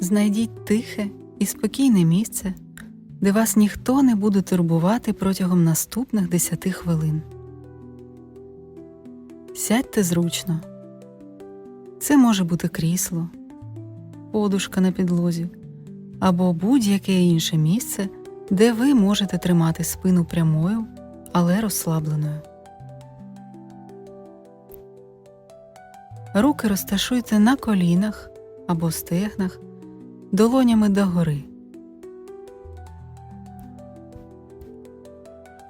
Знайдіть тихе і спокійне місце, де вас ніхто не буде турбувати протягом наступних 10 хвилин. Сядьте зручно. Це може бути крісло, подушка на підлозі або будь-яке інше місце, де ви можете тримати спину прямою, але розслабленою. Руки розташуйте на колінах або стегнах, долонями догори.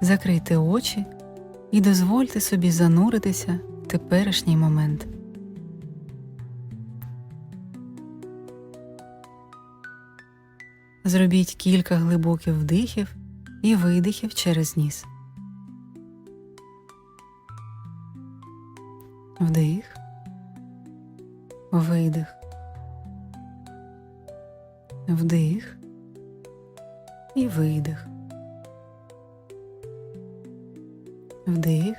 Закрийте очі і дозвольте собі зануритися в теперішній момент. Зробіть кілька глибоких вдихів і видихів через ніс. Вдих, видих, вдих і видих. Вдих,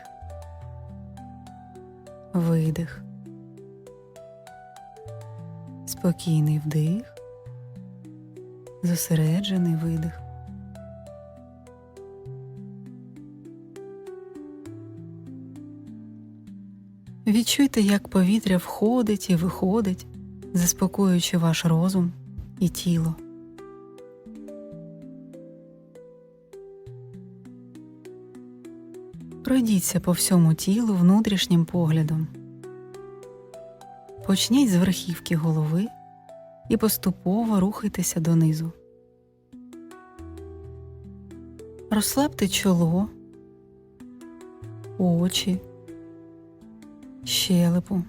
видих. Спокійний вдих, зосереджений видих. Відчуйте, як повітря входить і виходить, заспокоюючи ваш розум і тіло. Пройдіться по всьому тілу внутрішнім поглядом. Почніть з верхівки голови і поступово рухайтеся донизу. Розслабте чоло, очі, щелепу.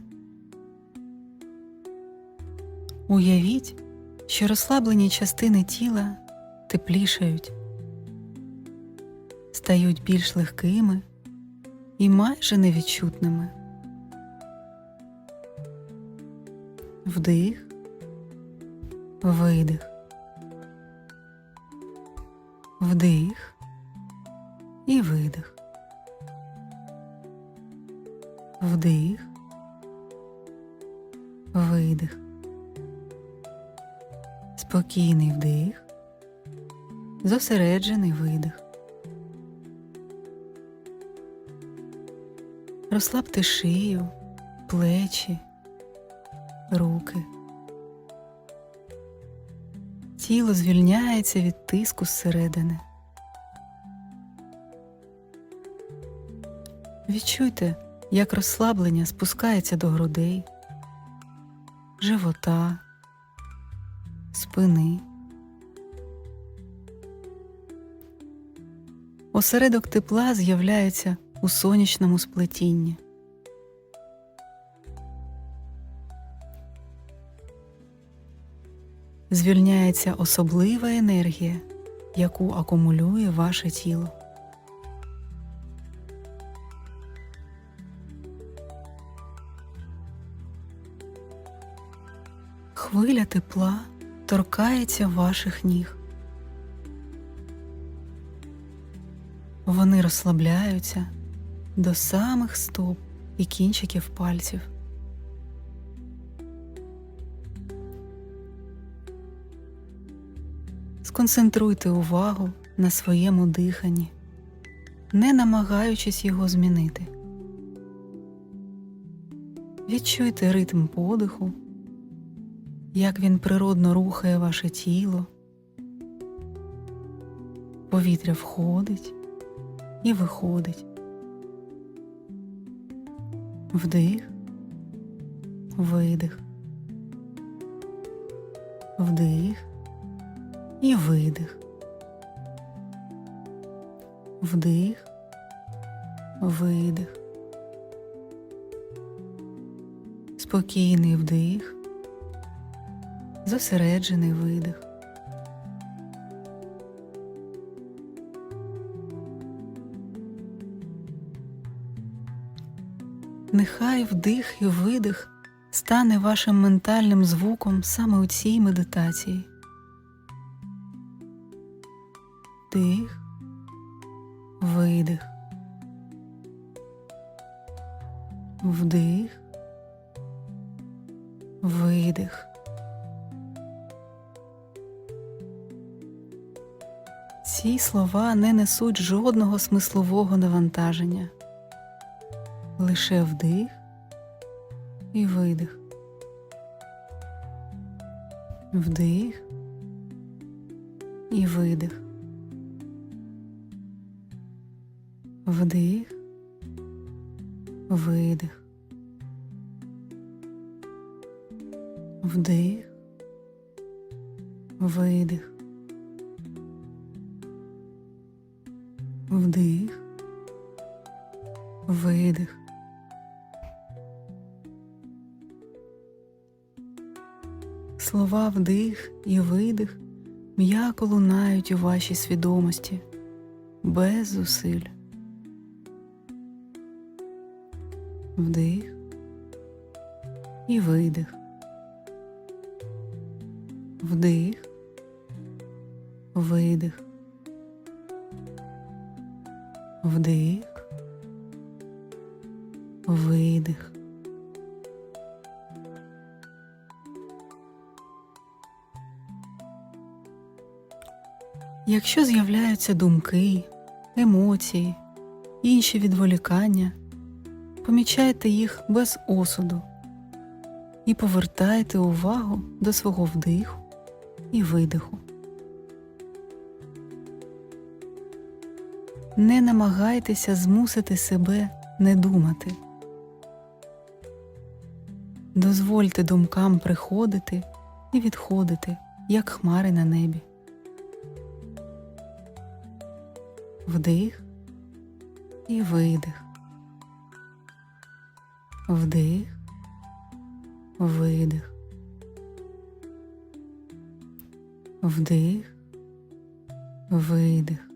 Уявіть, що розслаблені частини тіла теплішають, стають більш легкими і майже невідчутними. Вдих, видих, вдих і видих, вдих, видих, спокійний вдих, зосереджений видих. Розслабте шию, плечі, руки. Тіло звільняється від тиску зсередини. Відчуйте, як розслаблення спускається до грудей, живота, спини. Осередок тепла з'являється у сонячному сплетінні. Звільняється особлива енергія, яку акумулює ваше тіло. Хвиля тепла торкається ваших ніг. Вони розслабляються до самих стоп і кінчиків пальців. Сконцентруйте увагу на своєму диханні, не намагаючись його змінити. Відчуйте ритм подиху, як він природно рухає ваше тіло, повітря входить і виходить. Вдих, видих, вдих і видих, вдих, видих, спокійний вдих, зосереджений видих. Нехай вдих і видих стане вашим ментальним звуком саме у цій медитації. Дих, видих, вдих, видих, Ці слова не несуть жодного смислового навантаження, лише вдих і видих. Вдих і видих. Вдих, видих. Вдих, видих. Вдих, видих. Слова вдих і видих м'яко лунають у вашій свідомості без зусиль. Вдих і видих. Вдих, видих. Вдих, видих. Якщо з'являються думки, емоції, інші відволікання, помічайте їх без осуду і повертайте увагу до свого вдиху і видиху. Не намагайтеся змусити себе не думати. Дозвольте думкам приходити і відходити, як хмари на небі. Вдих і видих. Вдих, видих. Вдих, видих.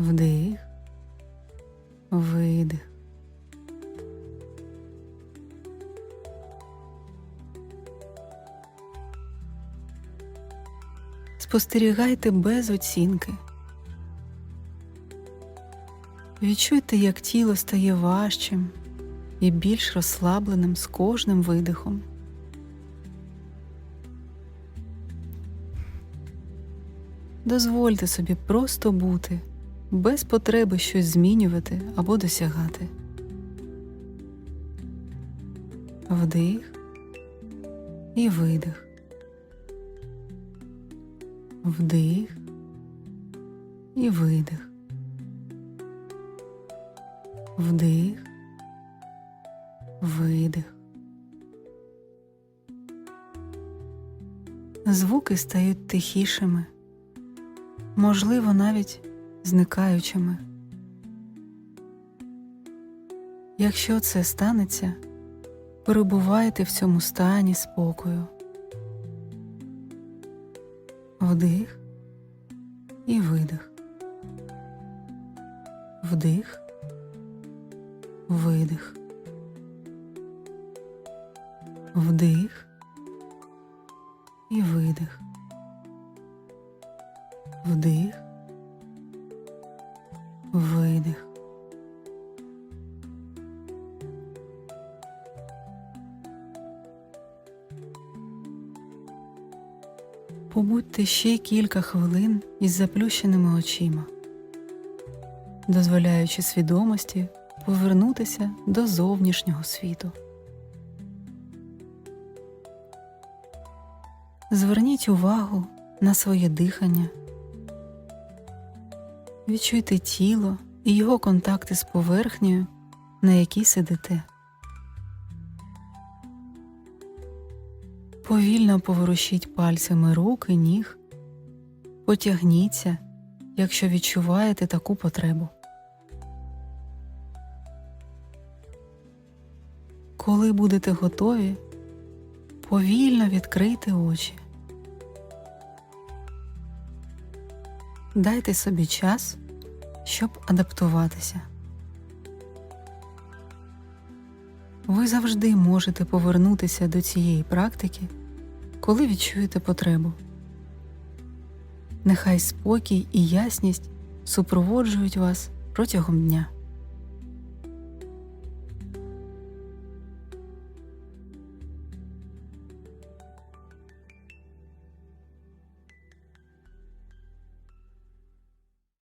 Вдих, видих. Спостерігайте без оцінки. Відчуйте, як тіло стає важчим і більш розслабленим з кожним видихом. Дозвольте собі просто бути, без потреби щось змінювати або досягати. Вдих і видих. Вдих і видих. Вдих, видих. Звуки стають тихішими, можливо, навіть зникаючими. Якщо це станеться, перебувайте в цьому стані спокою. Вдих і видих. Вдих, видих. Вдих і видих. Вдих, видих. Побудьте ще кілька хвилин із заплющеними очима, дозволяючи свідомості повернутися до зовнішнього світу. Зверніть увагу на своє дихання, відчуйте тіло і його контакти з поверхнею, на якій сидите. Повільно поворушіть пальцями рук і ніг, потягніться, якщо відчуваєте таку потребу. Коли будете готові, повільно відкрийте очі. Дайте собі час, щоб адаптуватися. Ви завжди можете повернутися до цієї практики, коли відчуєте потребу. Нехай спокій і ясність супроводжують вас протягом дня.